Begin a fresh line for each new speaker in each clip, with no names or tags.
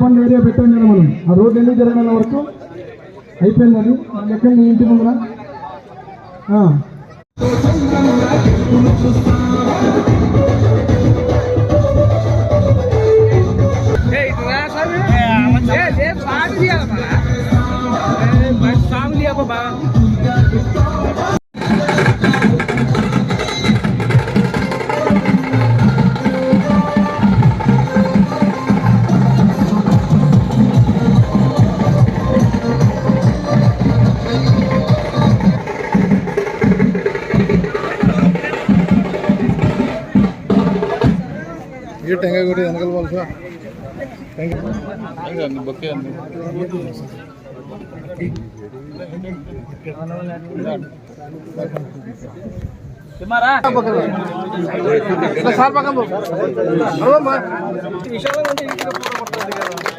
Bund area పెట్టాం కదా మనం. ఆ రోడ్డు ఎన్ని జరగడం వరకు అయిపోయింది అది ఎక్కడ నీ ఇంటి ముందర. చూస్తా
ये टंगा गुड़ी వెనకాల పలుసా సార్ పక్కన పో. అవ్వ మా. ఉపది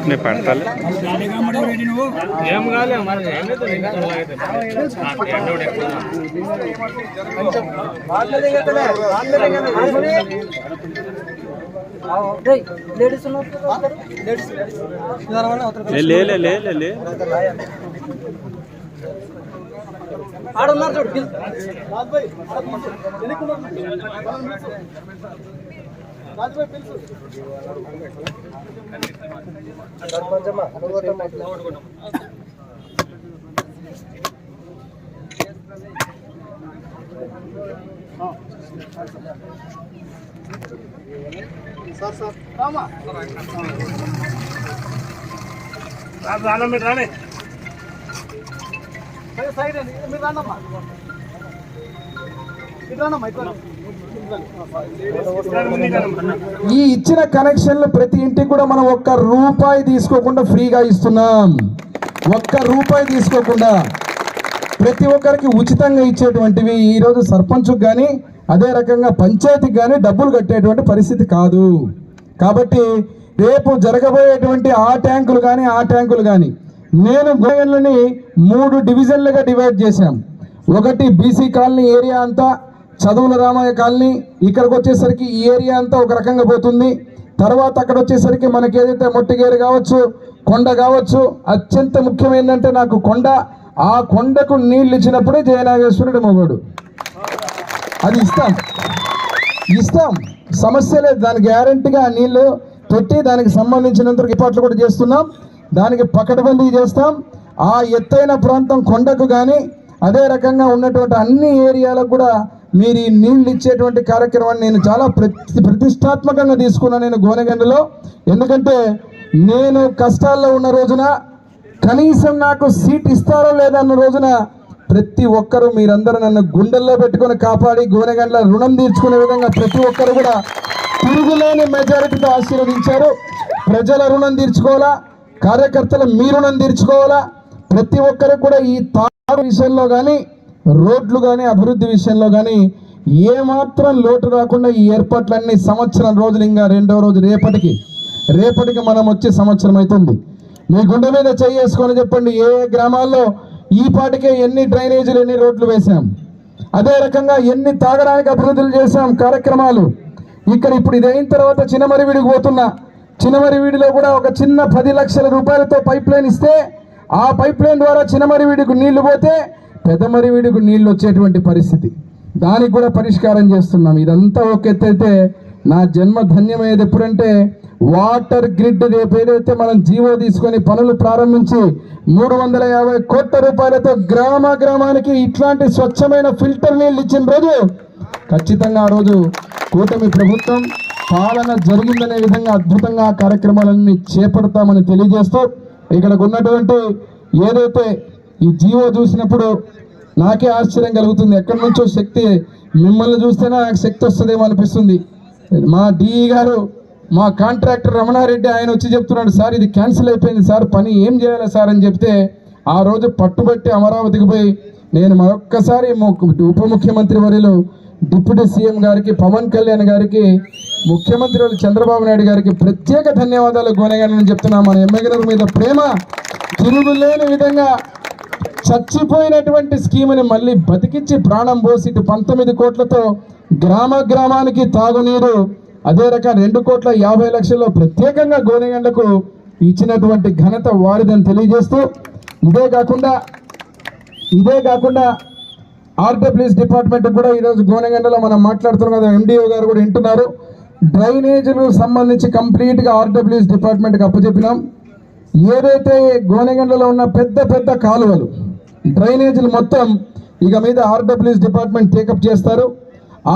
నేను పడతాను లే లే లే లే లే లే.
ఆడున్నారు చూడు పిల్- సైడ్ అండి మీరు
ఈ ఇచ్చిన కనెక్షన్లు ప్రతి ఇంటికి కూడా మనం ఒక్క రూపాయి తీసుకోకుండా ఫ్రీగా ఇస్తున్నాం. ఒక్క రూపాయి తీసుకోకుండా ప్రతి ఒక్కరికి ఉచితంగా ఇచ్చేటువంటివి ఈరోజు సర్పంచ్కి కానీ అదే రకంగా పంచాయతీకి కానీ డబ్బులు కట్టేటువంటి పరిస్థితి కాదు. కాబట్టి రేపు జరగబోయేటువంటి ఆ ట్యాంకులు కానీ ఆ ట్యాంకులు కానీ నేను గోయన్లని మూడు డివిజన్లుగా డివైడ్ చేశాం. ఒకటి బీసీ కాలనీ ఏరియా అంతా చదువుల రామయ్య కాలనీ ఇక్కడికి వచ్చేసరికి ఈ ఏరియా అంతా ఒక రకంగా పోతుంది. తర్వాత అక్కడ వచ్చేసరికి మనకి ఏదైతే మొట్టిగేరు కావచ్చు కొండ కావచ్చు అత్యంత ముఖ్యమైనదంటే నాకు కొండ. ఆ కొండకు నీళ్ళు ఇచ్చినప్పుడే జయనాగేశ్వరుడు మొగడు. అది ఇస్తాం. ఇస్తాం. సమస్య లేదు. దానికి గ్యారంటీగా ఆ పెట్టి దానికి సంబంధించినంత ఏర్పాట్లు కూడా చేస్తున్నాం. దానికి పకడ్బందీ చేస్తాం. ఆ ఎత్తైన ప్రాంతం కొండకు కానీ అదే రకంగా ఉన్నటువంటి అన్ని ఏరియాలకు కూడా మీరు ఈ నీళ్ళు ఇచ్చేటువంటి కార్యక్రమాన్ని నేను చాలా ప్రతి ప్రతిష్టాత్మకంగా తీసుకున్నాను నేను గోనెగండలో ఎందుకంటే నేను కష్టాల్లో ఉన్న రోజున కనీసం నాకు సీట్ ఇస్తారో లేదా అన్న రోజున ప్రతి ఒక్కరూ మీరందరూ నన్ను గుండెల్లో పెట్టుకొని కాపాడి గోనెగండ్ల రుణం తీర్చుకునే విధంగా ప్రతి ఒక్కరు కూడా తిరుగులేని మెజారిటీతో ఆశీర్వదించారు. ప్రజల రుణం తీర్చుకోవాలా? కార్యకర్తలు మీ తీర్చుకోవాలా? ప్రతి ఒక్కరు కూడా ఈ తాగు విషయంలో కానీ రోడ్లు కానీ అభివృద్ధి విషయంలో కానీ ఏమాత్రం లోటు రాకుండా ఈ ఏర్పాట్లన్నీ సంవత్సరం రోజులు ఇంకా రెండో రోజు రేపటికి రేపటికి మనం వచ్చే సంవత్సరం అవుతుంది మీ గుండె మీద చేసుకొని చెప్పండి ఏ గ్రామాల్లో ఈ పాటికే ఎన్ని డ్రైనేజీలు ఎన్ని రోడ్లు వేసాం అదే రకంగా ఎన్ని తాగడానికి అభివృద్ధులు చేసాం కార్యక్రమాలు? ఇక్కడ ఇప్పుడు ఇది అయిన తర్వాత చిన్నమరివిడికి పోతున్నా చిన్నమరివిడిలో కూడా ఒక చిన్న పది లక్షల రూపాయలతో పైప్ లైన్ ఇస్తే ఆ పైప్ లైన్ ద్వారా చిన్నమరివిడికి నీళ్ళు పోతే పెద్దమరివిడికి నీళ్ళు వచ్చేటువంటి పరిస్థితి. దానికి కూడా పరిష్కారం చేస్తున్నాం. ఇదంతా ఒక ఎత్తైతే నా జన్మ ధన్యమయ్యేది ఎప్పుడంటే వాటర్ గ్రిడ్ రేపు ఏదైతే మనం జీవో తీసుకొని పనులు ప్రారంభించి మూడు వందల యాభై కోట్ల రూపాయలతో గ్రామ గ్రామానికి ఇట్లాంటి స్వచ్ఛమైన ఫిల్టర్ నీళ్ళు ఇచ్చిన రోజు ఖచ్చితంగా ఆ రోజు కూటమి ప్రభుత్వం పాలన జరిగిందనే విధంగా అద్భుతంగా కార్యక్రమాలన్నీ చేపడతామని తెలియజేస్తూ ఇక్కడికి ఉన్నటువంటి ఏదైతే ఈ జీవో చూసినప్పుడు నాకే ఆశ్చర్యం కలుగుతుంది. ఎక్కడి నుంచో శక్తి మిమ్మల్ని చూస్తేనే నాకు శక్తి వస్తుందేమో అనిపిస్తుంది. మా డిఈ గారు మా కాంట్రాక్టర్ రమణారెడ్డి ఆయన వచ్చి చెప్తున్నాడు సార్ ఇది క్యాన్సిల్ అయిపోయింది సార్ పని ఏం చేయాలి సార్? అని చెప్తే ఆ రోజు పట్టుబట్టి అమరావతికి పోయి నేను మరొక్కసారి ఉప ముఖ్యమంత్రి వర్యులు డిప్యూటీ సీఎం గారికి పవన్ కళ్యాణ్ గారికి ముఖ్యమంత్రి చంద్రబాబు నాయుడు గారికి ప్రత్యేక ధన్యవాదాలు గోనెగానని చెప్తున్నా. మన ఎమ్మెగనూరు మీద ప్రేమ తిరుగులేని విధంగా చచ్చిపోయినటువంటి స్కీముని మళ్ళీ బతికించి ప్రాణం పోసి ఇటు పంతొమ్మిది కోట్లతో గ్రామ గ్రామానికి తాగునీరు అదే రకం రెండు కోట్ల యాభై లక్షల్లో ప్రత్యేకంగా గోనెగండ్లకు ఇచ్చినటువంటి ఘనత వారిదని తెలియజేస్తూ ఇదే కాకుండా ఇదే కాకుండా ఆర్డబ్ల్యూఎస్ డిపార్ట్మెంట్ కూడా ఈరోజు గోనెగండలో మనం మాట్లాడుతున్నాం కదా ఎండిఓ గారు కూడా వింటున్నారు. డ్రైనేజీలు సంబంధించి కంప్లీట్గా ఆర్డబ్ల్యూఎస్ డిపార్ట్మెంట్కి అప్పచెప్పినాం. ఏదైతే గోనెగండలో ఉన్న పెద్ద పెద్ద కాలువలు డ్రైనేజీలు మొత్తం ఇక మీద ఆర్డబ్ల్యూఎస్ డిపార్ట్మెంట్ టేకప్ చేస్తారు.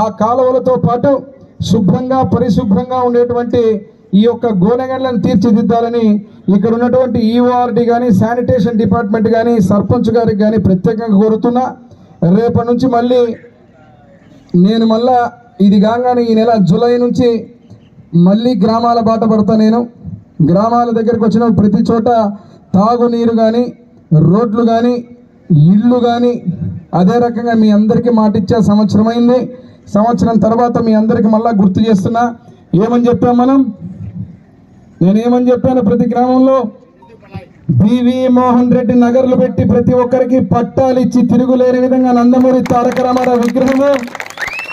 ఆ కాలువలతో పాటు శుభ్రంగా పరిశుభ్రంగా ఉండేటువంటి ఈ యొక్క గోనెగండ్లను తీర్చిదిద్దాలని ఇక్కడ ఉన్నటువంటి ఈఓఆర్డి కానీ శానిటేషన్ డిపార్ట్మెంట్ కానీ సర్పంచ్ గారికి కానీ ప్రత్యేకంగా కోరుతున్నా. రేపటి నుంచి మళ్ళీ నేను మళ్ళా ఇది కాగానే ఈ నెల జూలై నుంచి మళ్ళీ గ్రామాల బాట పడతా నేను. గ్రామాల దగ్గరికి వచ్చిన ప్రతి చోట తాగునీరు కానీ రోడ్లు కానీ ఇళ్ళు కానీ అదే రకంగా మీ అందరికీ మాటిచ్చే సంవత్సరం అయింది. సంవత్సరం తర్వాత మీ అందరికీ మళ్ళా గుర్తు చేస్తున్నా. ఏమని చెప్పాం మనం? నేనేమని చెప్పాను ప్రతి గ్రామంలో? బివి మోహన్ రెడ్డి నగర్లు పెట్టి ప్రతి ఒక్కరికి పట్టాలు ఇచ్చి తిరుగులేని విధంగా నందమూరి తారక రామారావు విగ్రహము.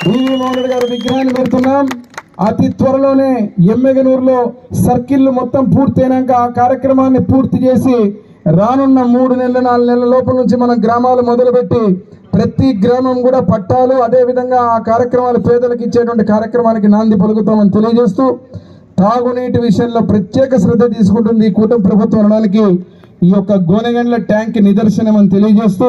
బివి మోహన్ రెడ్డి గారి విగ్రహాన్ని పెడుతున్నాం. అతి త్వరలోనే ఎమ్మెగనూరులో సర్కిల్ మొత్తం పూర్తయినాక ఆ కార్యక్రమాన్ని పూర్తి చేసి రానున్న మూడు నెలల నాలుగు నెలల లోపల నుంచి మనం గ్రామాలు మొదలుపెట్టి ప్రతి గ్రామం కూడా పట్టాలు అదే విధంగా ఆ కార్యక్రమాలు పేదలకు ఇచ్చేటువంటి కార్యక్రమానికి నాంది పలుకుతామని తెలియజేస్తూ తాగునీటి విషయంలో ప్రత్యేక శ్రద్ధ తీసుకుంటుంది ఈ కూటమి ప్రభుత్వం రుణానికి ఈ యొక్క గోనెగండ్ల ట్యాంక్ నిదర్శనం అని తెలియజేస్తూ